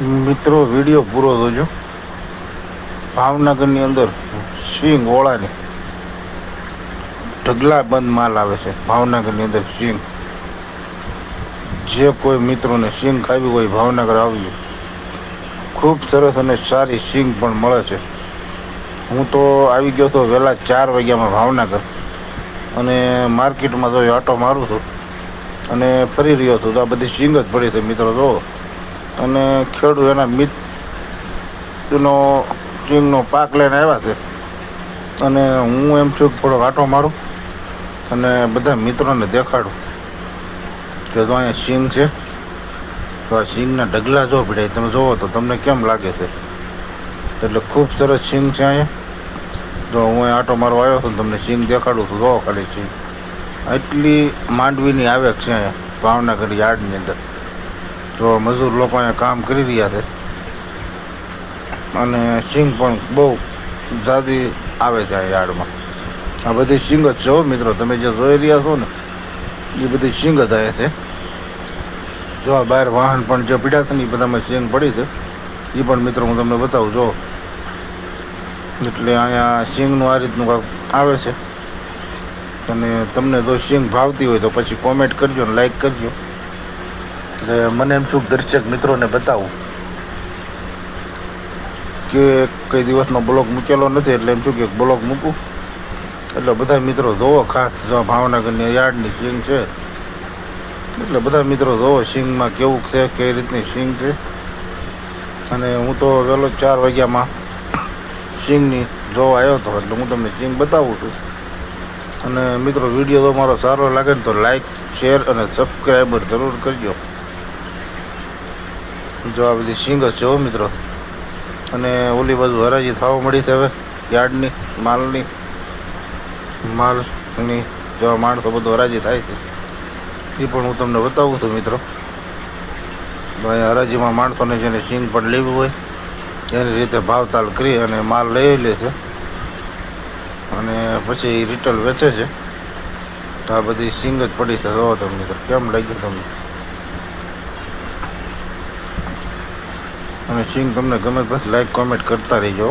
મિત્રો, વીડિયો પૂરો જોજો. ભાવનગરની અંદર સિંગ ઓળાની ઢગલા બંધ માલ આવે છે. ભાવનગરની અંદર સિંગ જે કોઈ મિત્રોને સિંગ ખાવી હોય, ભાવનગર આવજો. ખૂબ સરસ અને સારી સિંગ પણ મળે છે. હું તો આવી ગયો હતો વહેલા ચાર વાગ્યામાં ભાવનગર. અને માર્કેટમાં તો આટો મારું છું. અને ફરી રહ્યો હતો તો આ બધી સિંગ જ પડી છે, મિત્રો જો અને ખેડૂત એના મિત્રનો ચીંગનો પાક લઈને આવ્યા છે. અને હું એમ છું થોડો આટો મારું અને બધા મિત્રોને દેખાડું કે જો અહીંયા સિંગ છે, તો આ સિંગના ઢગલા જો પડે તમે જોવો તો તમને કેમ લાગે છે? એટલે ખૂબ સરસ સિંગ છે અહીંયા. તો હું આટો મારવા આવ્યો છું તમને સિંગ દેખાડું છું. જોવો ખાલી સિંગ. એટલી માંડવીની આવે છે અહીંયા, ભાવનગર યાર્ડની અંદર. તો મજૂર લોકો અહીંયા કામ કરી રહ્યા છે. અને સિંગ પણ બહુ જાદી આવે છે આ યાર્ડમાં. આ બધી સિંગ જ છે હો મિત્રો, તમે જે જોઈ રહ્યા છો ને, એ બધી સિંગ જ આવે છે. જો આ બહાર વાહન પણ જે પીડા છે ને, એ બધામાં સિંગ પડી છે. એ પણ મિત્રો હું તમને બતાવું, જો. એટલે અહીંયા સિંગનું આ રીતનું કાંક આવે છે. અને તમને જો સિંગ ભાવતી હોય તો પછી કોમેન્ટ કરજો ને લાઈક કરજો. એટલે મને એમ છું દર્શક મિત્રોને બતાવું કે કઈ દિવસનો બ્લોગ મૂકેલો નથી એટલે એમ છું કે બ્લોગ મૂકું. એટલે બધા મિત્રો જોવો ખાસ જો ભાવનગરની યાર્ડની સિંગ છે. એટલે બધા મિત્રો જોવો સિંગમાં કેવું છે, કઈ રીતની સિંગ છે. અને હું તો વહેલો ચાર વાગ્યામાં સિંગની જોવા આવ્યો હતો એટલે હું તમને સિંગ બતાવું છું. અને મિત્રો, વીડિયો તો મારો સારો લાગે ને તો લાઈક શેર અને સબસ્ક્રાઈબર જરૂર કરજો. જો આ બધી સિંગ જ છે હો મિત્રો. અને ઓલી બાજુ હરાજી થવા મળી છે હવે. યાર્ડની, માલની માલની જો માણસો બધું હરાજી થાય છે. એ પણ હું તમને બતાવું છું મિત્રો. ભાઈ, હરાજીમાં માણસોને જેને સિંગ પણ લેવી હોય, એની રીતે ભાવતાલ કરી અને માલ લઈ લે છે. અને પછી રિટેલ વેચે છે. આ બધી સિંગ જ પડી છે. જોવો તમે મિત્રો, કેમ લાગ્યું તમને? અને સિંગ તમને ગમે તો લાઈક કોમેન્ટ કરતા રહીજો.